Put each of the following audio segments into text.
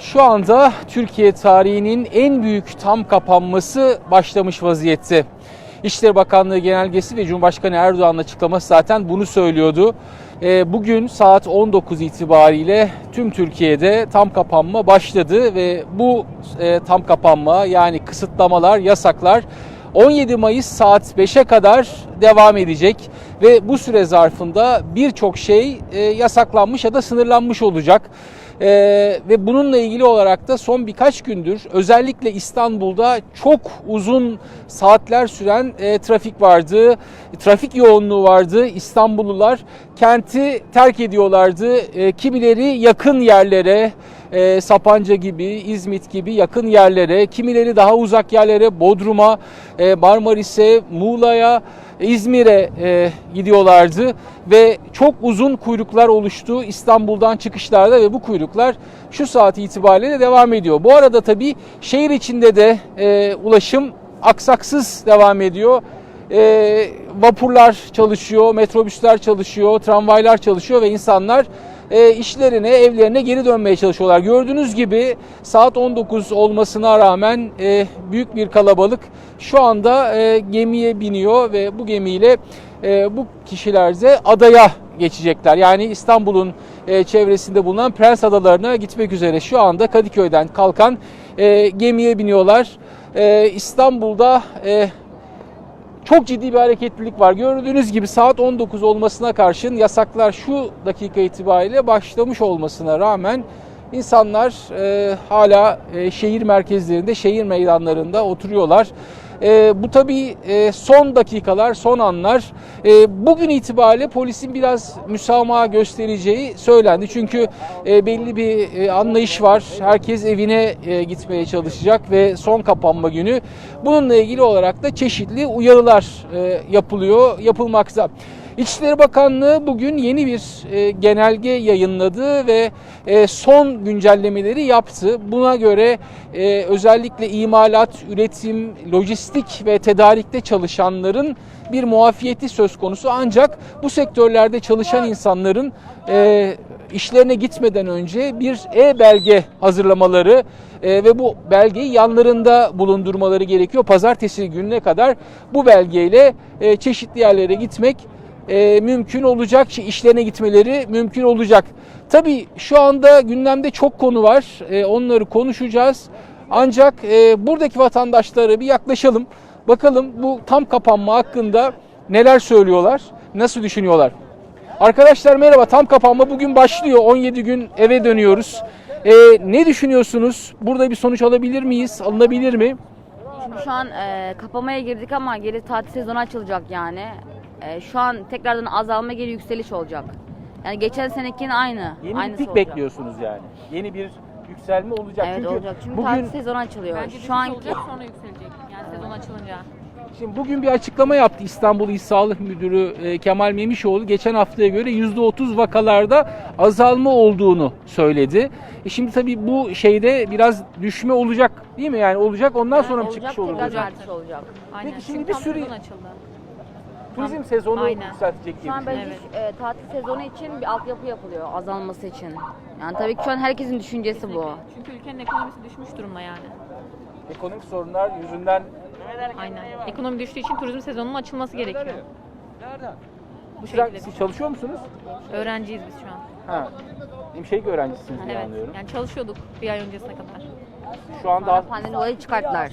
Şu anda Türkiye tarihinin en büyük tam kapanması başlamış vaziyette. İçişleri Bakanlığı genelgesi ve Cumhurbaşkanı Erdoğan'ın açıklaması zaten bunu söylüyordu. Ee, Bugün saat 19 itibariyle tüm Türkiye'de tam kapanma başladı ve bu e, tam kapanma yani kısıtlamalar, yasaklar 17 Mayıs saat 5'e kadar devam edecek ve bu süre zarfında birçok şey e, yasaklanmış ya da sınırlanmış olacak. Ee, ve bununla ilgili olarak da son birkaç gündür özellikle İstanbul'da çok uzun saatler süren e, trafik vardı. Trafik yoğunluğu vardı. İstanbullular kenti terk ediyorlardı. E, kimileri yakın yerlere, e, Sapanca gibi, İzmit gibi yakın yerlere, kimileri daha uzak yerlere, Bodrum'a, e, Marmaris'e, Muğla'ya, İzmir'e e, gidiyorlardı ve çok uzun kuyruklar oluştu İstanbul'dan çıkışlarda ve bu kuyruklar şu saat itibariyle de devam ediyor. Bu arada tabii şehir içinde de e, ulaşım aksaksız devam ediyor. E, vapurlar çalışıyor, metrobüsler çalışıyor, tramvaylar çalışıyor ve insanlar e, işlerine, evlerine geri dönmeye çalışıyorlar. Gördüğünüz gibi saat 19 olmasına rağmen e, büyük bir kalabalık şu anda e, gemiye biniyor ve bu gemiyle e, bu kişiler de adaya geçecekler. Yani İstanbul'un e, çevresinde bulunan Prens Adaları'na gitmek üzere şu anda Kadıköy'den kalkan e, gemiye biniyorlar. E, İstanbul'da e, çok ciddi bir hareketlilik var. Gördüğünüz gibi saat 19 olmasına karşın yasaklar şu dakika itibariyle başlamış olmasına rağmen insanlar e, hala e, şehir merkezlerinde, şehir meydanlarında oturuyorlar. E, bu tabii e, son dakikalar, son anlar. E, bugün itibariyle polisin biraz müsamaha göstereceği söylendi. Çünkü e, belli bir e, anlayış var. Herkes evine e, gitmeye çalışacak ve son kapanma günü. Bununla ilgili olarak da çeşitli uyarılar e, yapılıyor, yapılmakta. İçişleri Bakanlığı bugün yeni bir e, genelge yayınladı ve e, son güncellemeleri yaptı. Buna göre e, özellikle imalat, üretim, lojistik ve tedarikte çalışanların bir muafiyeti söz konusu. Ancak bu sektörlerde çalışan insanların e, işlerine gitmeden önce bir e-belge hazırlamaları e, ve bu belgeyi yanlarında bulundurmaları gerekiyor. Pazartesi gününe kadar bu belgeyle e, çeşitli yerlere gitmek e, mümkün olacak, işlerine gitmeleri mümkün olacak. Tabii şu anda gündemde çok konu var, E, onları konuşacağız. Ancak e, buradaki vatandaşlara bir yaklaşalım, bakalım bu tam kapanma hakkında neler söylüyorlar, nasıl düşünüyorlar. Arkadaşlar merhaba, tam kapanma bugün başlıyor, 17 gün eve dönüyoruz. E, ne düşünüyorsunuz? Burada bir sonuç alabilir miyiz, alınabilir mi? Şimdi şu an e, kapamaya girdik ama geri tatil sezonu açılacak yani. E, şu an tekrardan azalma geri yükseliş olacak. Yani geçen senekinin aynı. Yeni aynısı bir pik olacak. bekliyorsunuz yani. Yeni bir yükselme olacak. Evet Çünkü olacak. Çünkü bugün tatil sezonu açılıyor. Bence şu anki olacak sonra yükselecek. Yani sezon açılınca. Şimdi bugün bir açıklama yaptı İstanbul İl Sağlık Müdürü e, Kemal Memişoğlu. Geçen haftaya göre %30 vakalarda azalma olduğunu söyledi. E şimdi tabii bu şeyde biraz düşme olacak değil mi? Yani olacak ondan sonra mı olacak çıkış olur? olacak. Aynen. Peki şimdi Çünkü bir sürü- sezon açıldı. Turizm sezonu Aynen. yükseltecek diye Şu an düşünüyorum. bence e, tatil sezonu için bir altyapı yapılıyor azalması için. Yani tabii ki şu an herkesin düşüncesi bu. Çünkü ülkenin ekonomisi düşmüş durumda yani. Ekonomik sorunlar yüzünden Aynen. Ekonomi düştüğü için turizm sezonunun açılması gerekiyor. Bu Siz, şekilde. siz çalışıyor musunuz? Öğrenciyiz biz şu an. Ha. Hemşirelik öğrencisiniz diye Evet. anlıyorum. Yani çalışıyorduk bir ay öncesine kadar. Şu anda Pandemi olayı çıkarttılar.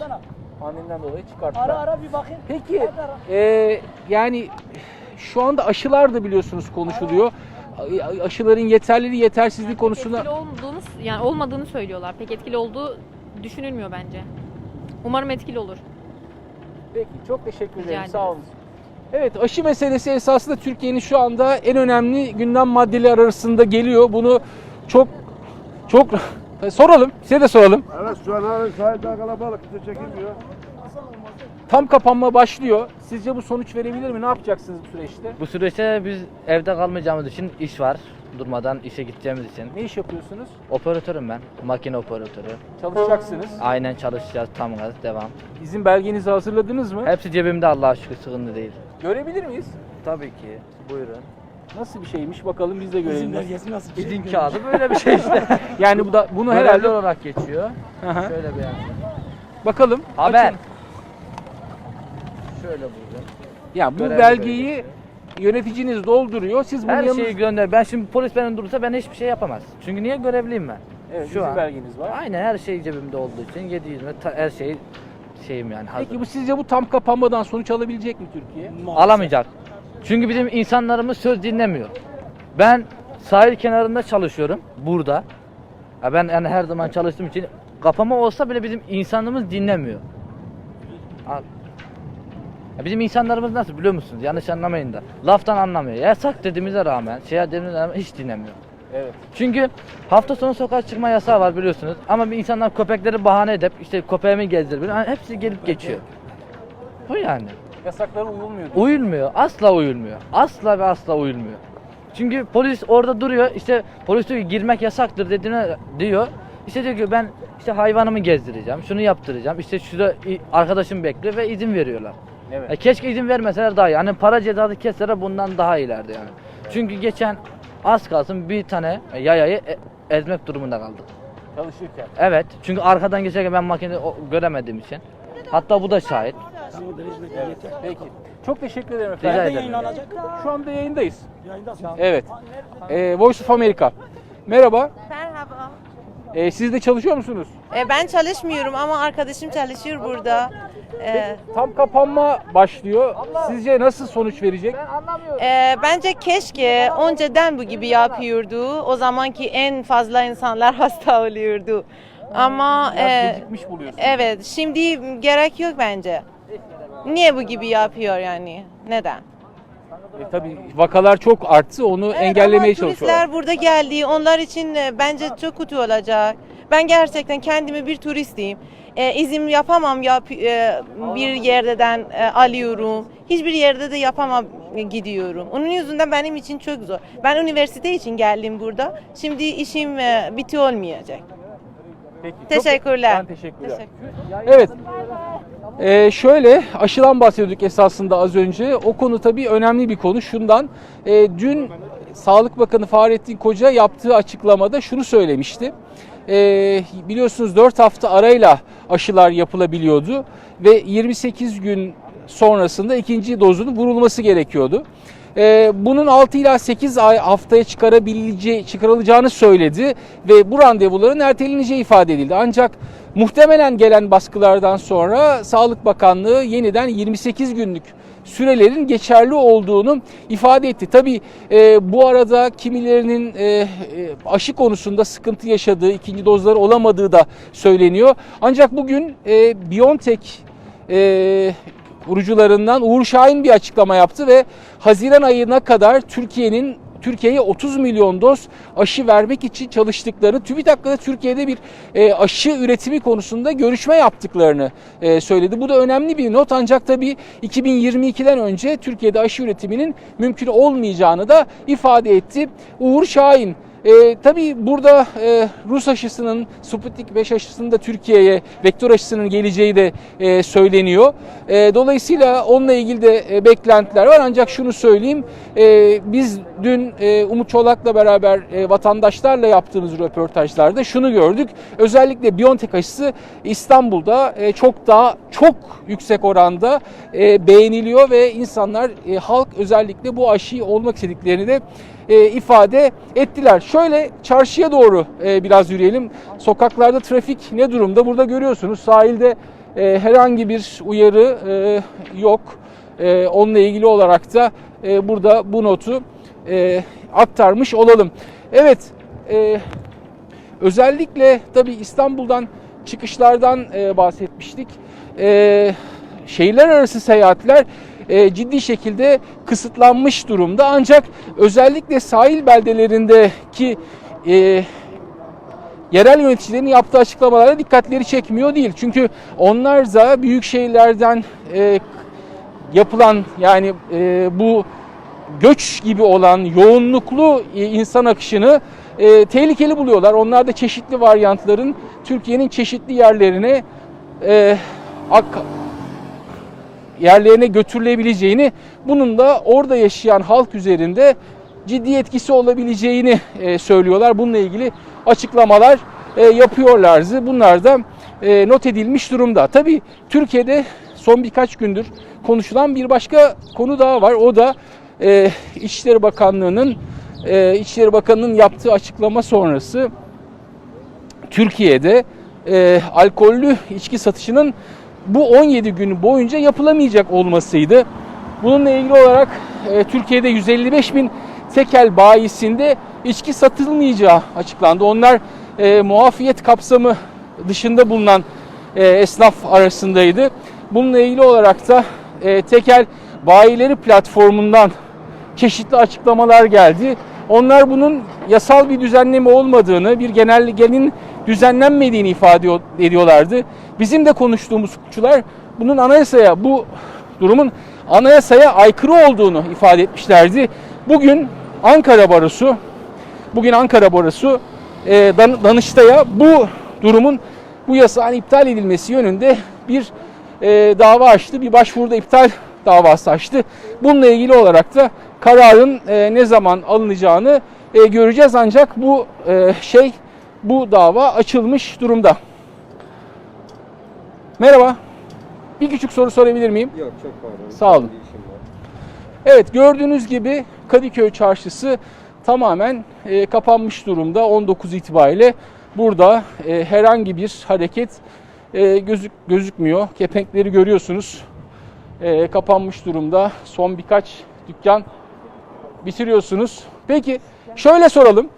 Pandemiden dolayı çıkarttılar. Peki e, yani şu anda aşılar da biliyorsunuz konuşuluyor. Aşıların yeterliliği yetersizliği konusunda Etkili olduğunu, yani olmadığını söylüyorlar. Pek etkili olduğu düşünülmüyor bence. Umarım etkili olur. Peki çok teşekkür Rica ederim. ederim. Sağ olun. Evet aşı meselesi esasında Türkiye'nin şu anda en önemli gündem maddeleri arasında geliyor. Bunu çok çok soralım. Size de soralım. Evet şu an halen sahilde kalabalık bize çekilmiyor. Tam kapanma başlıyor. Sizce bu sonuç verebilir mi? Ne yapacaksınız bu süreçte? Bu süreçte biz evde kalmayacağımız için iş var. Durmadan işe gideceğimiz için. Ne iş yapıyorsunuz? Operatörüm ben. Makine operatörü. Çalışacaksınız. Aynen çalışacağız tam gaz devam. İzin belgenizi hazırladınız mı? Hepsi cebimde Allah'a şükür sıkıntı değil. Görebilir miyiz? Tabii ki. Buyurun. Nasıl bir şeymiş bakalım biz de görelim. İzin kağıdı böyle bir şey işte. Yani bu da bunu Görevli herhalde olarak geçiyor. Şöyle bir yani. bakalım. Haber. açın. Şöyle burada. Yani bu Görevli belgeyi yöneticiniz dolduruyor. Siz bunu Her yanınız... şeyi gönder. Ben şimdi polis benim durursa ben hiçbir şey yapamaz. Çünkü niye görevliyim ben? Evet, an. belgeniz var. Aynen her şey cebimde olduğu için 700 metre her şey şeyim yani hazır. Peki bu sizce bu tam kapanmadan sonuç alabilecek mi Türkiye? Alamayacak. Çünkü bizim insanlarımız söz dinlemiyor. Ben sahil kenarında çalışıyorum burada. Ya ben yani her zaman çalıştığım için kapama olsa bile bizim insanımız dinlemiyor. Al. Ya bizim insanlarımız nasıl biliyor musunuz? Yanlış anlamayın da. Laftan anlamıyor. Yasak dediğimize rağmen, şey dediğimize rağmen hiç dinlemiyor. Evet. Çünkü hafta sonu sokağa çıkma yasağı var biliyorsunuz. Ama bir insanlar köpekleri bahane edip işte köpeğimi gezdir. Yani hepsi gelip geçiyor. Bu yani. Yasaklara uyulmuyor. Uyulmuyor. Asla uyulmuyor. Asla ve asla uyulmuyor. Çünkü polis orada duruyor. işte polis diyor ki girmek yasaktır dediğine diyor. İşte diyor ki ben işte hayvanımı gezdireceğim. Şunu yaptıracağım. İşte şurada arkadaşım bekliyor ve izin veriyorlar. Evet. E keşke izin vermeseler daha iyi. Hani para cezası kesseler bundan daha iyilerdi yani. Çünkü geçen az kalsın bir tane yayayı e- ezmek durumunda kaldık. Çalışırken. Evet. Çünkü arkadan geçerken ben makineyi o- göremediğim için. Hatta bu da şahit. Peki. Çok teşekkür ederim efendim. ederim. Şu anda yayındayız. Evet. Ee, Voice of America. Merhaba. Merhaba. Ee, siz de çalışıyor musunuz? E, ben çalışmıyorum ama arkadaşım çalışıyor burada. E, Tam kapanma başlıyor. Sizce nasıl sonuç verecek? e, bence keşke önceden bu gibi yapıyordu. O zamanki en fazla insanlar hasta oluyordu. Ama Biraz e, gecikmiş buluyorsun. evet şimdi gerek yok bence. Niye bu gibi yapıyor yani? Neden? E, tabii vakalar çok arttı. Onu Evet, engellemeye çalışıyorlar. turistler burada geldi. Onlar için e, bence çok kötü olacak. Ben gerçekten kendimi bir turistim. E, izin yapamam yap, e, bir yerden e, alıyorum. Hiçbir yerde de yapamam e, gidiyorum. Onun yüzünden benim için çok zor. Ben üniversite için geldim burada. Şimdi işim e, biti olmayacak. Peki, çok- Teşekkürler. Ben teşekkürler. Teşekkür. Evet. Ee, şöyle aşıdan bahsediyorduk esasında az önce. O konu tabii önemli bir konu. Şundan e, dün Sağlık Bakanı Fahrettin Koca yaptığı açıklamada şunu söylemişti. Ee, biliyorsunuz 4 hafta arayla aşılar yapılabiliyordu ve 28 gün sonrasında ikinci dozunun vurulması gerekiyordu. Ee, bunun 6 ila 8 ay haftaya çıkarabileceği, çıkarılacağını söyledi ve bu randevuların erteleneceği ifade edildi. Ancak muhtemelen gelen baskılardan sonra Sağlık Bakanlığı yeniden 28 günlük sürelerin geçerli olduğunu ifade etti. Tabii e, bu arada kimilerinin e, e, aşı konusunda sıkıntı yaşadığı, ikinci dozları olamadığı da söyleniyor. Ancak bugün e, BioNTech e, vurucularından Uğur Şahin bir açıklama yaptı ve Haziran ayına kadar Türkiye'nin Türkiye'ye 30 milyon doz aşı vermek için çalıştıklarını, TÜBİTAK'la da Türkiye'de bir e, aşı üretimi konusunda görüşme yaptıklarını e, söyledi. Bu da önemli bir not ancak tabii 2022'den önce Türkiye'de aşı üretiminin mümkün olmayacağını da ifade etti. Uğur Şahin e, tabii burada e, Rus aşısının, Sputnik 5 aşısının da Türkiye'ye vektör aşısının geleceği de e, söyleniyor. E, dolayısıyla onunla ilgili de e, beklentiler var. Ancak şunu söyleyeyim, e, biz dün e, Umut Çolak'la beraber e, vatandaşlarla yaptığımız röportajlarda şunu gördük. Özellikle Biontech aşısı İstanbul'da e, çok daha çok yüksek oranda e, beğeniliyor ve insanlar, e, halk özellikle bu aşıyı olmak istediklerini de e, ifade ettiler. Şöyle çarşıya doğru e, biraz yürüyelim. Sokaklarda trafik ne durumda? Burada görüyorsunuz sahilde e, herhangi bir uyarı e, yok. E, onunla ilgili olarak da e, burada bu notu e, aktarmış olalım. Evet, e, özellikle tabii İstanbul'dan çıkışlardan e, bahsetmiştik. E, şehirler arası seyahatler e, ciddi şekilde kısıtlanmış durumda. Ancak özellikle sahil beldelerindeki e, yerel yöneticilerin yaptığı açıklamalara dikkatleri çekmiyor değil. Çünkü onlar da büyük şehirlerden e, yapılan yani e, bu göç gibi olan yoğunluklu e, insan akışını e, tehlikeli buluyorlar. Onlar da çeşitli varyantların Türkiye'nin çeşitli yerlerine e, yerlerine götürülebileceğini bunun da orada yaşayan halk üzerinde ciddi etkisi olabileceğini e, söylüyorlar. Bununla ilgili açıklamalar e, yapıyorlardı. Bunlar da e, not edilmiş durumda. Tabii Türkiye'de son birkaç gündür konuşulan bir başka konu daha var. O da e, İçişleri Bakanlığı'nın e, İçişleri Bakanı'nın yaptığı açıklama sonrası Türkiye'de e, alkollü içki satışının bu 17 gün boyunca yapılamayacak olmasıydı. Bununla ilgili olarak e, Türkiye'de 155 bin tekel bayisinde içki satılmayacağı açıklandı. Onlar e, muafiyet kapsamı dışında bulunan e, esnaf arasındaydı. Bununla ilgili olarak da e, tekel bayileri platformundan çeşitli açıklamalar geldi. Onlar bunun yasal bir düzenleme olmadığını, bir genelgenin düzenlenmediğini ifade ediyorlardı. Bizim de konuştuğumuz hukukçular bunun anayasaya, bu durumun anayasaya aykırı olduğunu ifade etmişlerdi. Bugün Ankara Barosu, bugün Ankara Barosu e, Dan- Danıştay'a bu durumun bu yasağın iptal edilmesi yönünde bir e, dava açtı. Bir başvuruda iptal davası açtı. Bununla ilgili olarak da kararın e, ne zaman alınacağını e, göreceğiz. Ancak bu e, şey bu dava açılmış durumda. Merhaba. Bir küçük soru sorabilir miyim? Yok çok pardon. Sağ olun. Evet gördüğünüz gibi Kadıköy Çarşısı tamamen e, kapanmış durumda 19 itibariyle. Burada e, herhangi bir hareket e, gözük gözükmüyor. Kepenkleri görüyorsunuz. E, kapanmış durumda. Son birkaç dükkan bitiriyorsunuz. Peki şöyle soralım.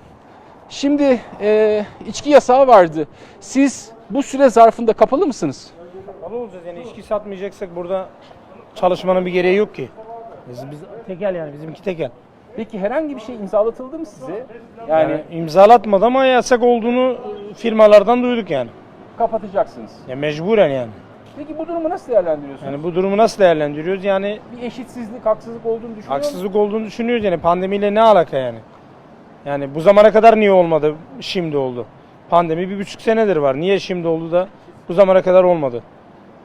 Şimdi e, içki yasağı vardı. Siz bu süre zarfında kapalı mısınız? Kapalı olacağız yani içki satmayacaksak burada çalışmanın bir gereği yok ki. Biz, biz tekel yani bizimki tekel. Peki herhangi bir şey imzalatıldı mı size? Yani, Yani imzalatmadı ama yasak olduğunu firmalardan duyduk yani. kapatacaksınız. Ya mecburen yani. Peki bu durumu nasıl değerlendiriyorsunuz? Yani bu durumu nasıl değerlendiriyoruz? Yani bir eşitsizlik, haksızlık olduğunu düşünüyor haksızlık olduğunu düşünüyoruz yani pandemiyle ne alaka yani? Yani bu zamana kadar niye olmadı? Şimdi oldu. Pandemi bir buçuk senedir var. Niye şimdi oldu da bu zamana kadar olmadı?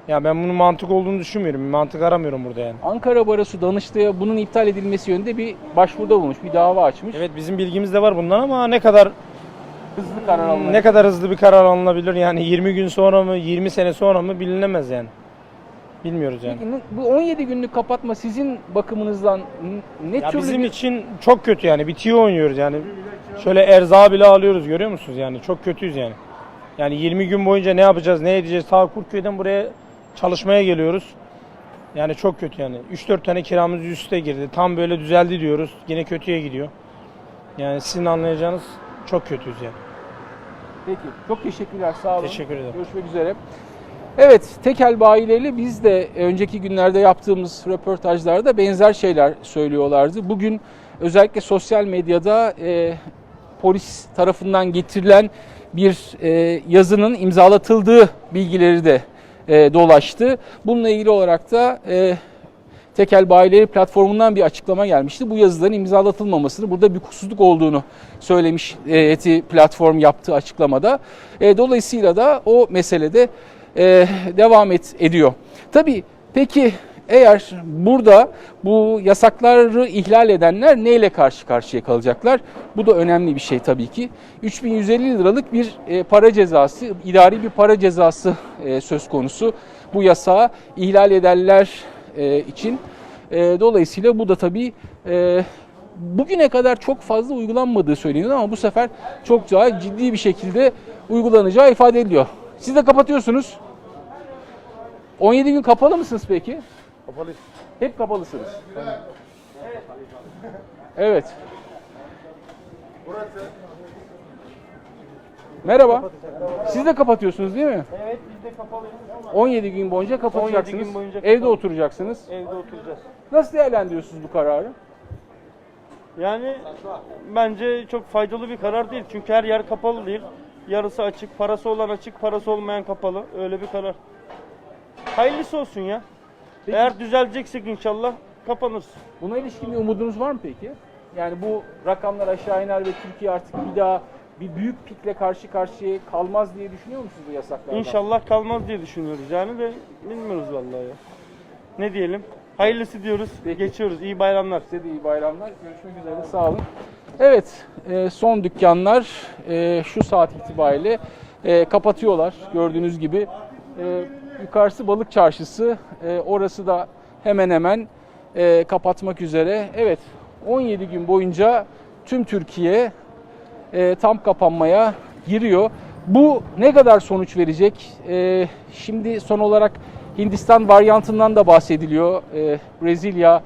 Ya ben bunun mantık olduğunu düşünmüyorum. Mantık aramıyorum burada yani. Ankara Barosu Danıştay'a bunun iptal edilmesi yönünde bir başvuruda bulmuş, bir dava açmış. Evet bizim bilgimiz de var bundan ama ne kadar Hızlı karar alınacak. Ne kadar hızlı bir karar alınabilir yani 20 gün sonra mı 20 sene sonra mı bilinemez yani. Bilmiyoruz yani. Bu 17 günlük kapatma sizin bakımınızdan ne Ya türlü bizim bir- için çok kötü yani bitiyor oynuyoruz yani. Şöyle erzağı bile alıyoruz görüyor musunuz yani çok kötüyüz yani. Yani 20 gün boyunca ne yapacağız ne edeceğiz ta Kurtköy'den buraya çalışmaya geliyoruz. Yani çok kötü yani. 3-4 tane kiramız üste girdi. Tam böyle düzeldi diyoruz. Yine kötüye gidiyor. Yani sizin anlayacağınız çok kötüyüz yani. Peki, çok teşekkürler, sağ olun. Teşekkür ederim. Görüşmek üzere. Evet, tekel bayileriyle biz de önceki günlerde yaptığımız röportajlarda benzer şeyler söylüyorlardı. Bugün özellikle sosyal medyada e, polis tarafından getirilen bir e, yazının imzalatıldığı bilgileri de e, dolaştı. Bununla ilgili olarak da e, Tekel Bayileri platformundan bir açıklama gelmişti. Bu yazıların imzalatılmamasını, burada bir kusursuzluk olduğunu söylemiş e, eti platform yaptığı açıklamada. E, dolayısıyla da o meselede e, devam et, ediyor. Tabii peki eğer burada bu yasakları ihlal edenler neyle karşı karşıya kalacaklar? Bu da önemli bir şey tabii ki. 3150 liralık bir e, para cezası, idari bir para cezası e, söz konusu. Bu yasağı ihlal edenler e, için. Dolayısıyla bu da tabii bugüne kadar çok fazla uygulanmadığı söyleniyor ama bu sefer çok daha ciddi bir şekilde uygulanacağı ifade ediliyor. Siz de kapatıyorsunuz. 17 gün kapalı mısınız peki? Kapalı. Hep kapalısınız. Evet. Merhaba. Siz de kapatıyorsunuz değil mi? Evet biz de kapalıyız. 17 gün boyunca kapatacaksınız. 17 gün boyunca Evde oturacaksınız. Evde oturacağız. Nasıl değerlendiriyorsunuz bu kararı? Yani bence çok faydalı bir karar değil. Çünkü her yer kapalı değil. Yarısı açık, parası olan açık, parası olmayan kapalı. Öyle bir karar. Hayırlısı olsun ya. Eğer düzeleceksek inşallah kapanır. Buna ilişkin bir umudunuz var mı peki? Yani bu rakamlar aşağı iner ve Türkiye artık bir daha bir büyük pikle karşı karşıya kalmaz diye düşünüyor musunuz bu yasaklardan? İnşallah kalmaz diye düşünüyoruz yani de bilmiyoruz vallahi ya. Ne diyelim? Hayırlısı diyoruz. Peki. Geçiyoruz. İyi bayramlar. Size de iyi bayramlar. Görüşmek üzere. Sağ olun. Evet, e, son dükkanlar e, şu saat itibariyle e, kapatıyorlar. Gördüğünüz gibi. Yukarısı Balık Çarşısı. Orası da hemen hemen kapatmak üzere. Evet, 17 gün boyunca tüm Türkiye tam kapanmaya giriyor. Bu ne kadar sonuç verecek? Şimdi son olarak Hindistan varyantından da bahsediliyor. E, Brezilya,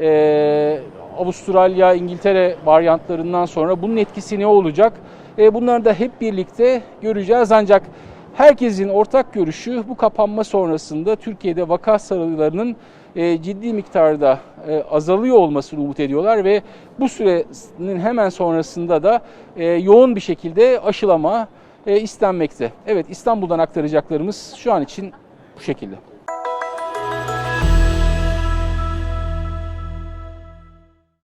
e, Avustralya, İngiltere varyantlarından sonra bunun etkisi ne olacak? E, bunları da hep birlikte göreceğiz. Ancak herkesin ortak görüşü bu kapanma sonrasında Türkiye'de vaka sayılarının e, ciddi miktarda e, azalıyor olmasını umut ediyorlar ve bu sürenin hemen sonrasında da e, yoğun bir şekilde aşılama e, istenmekte. Evet İstanbul'dan aktaracaklarımız şu an için bu şekilde.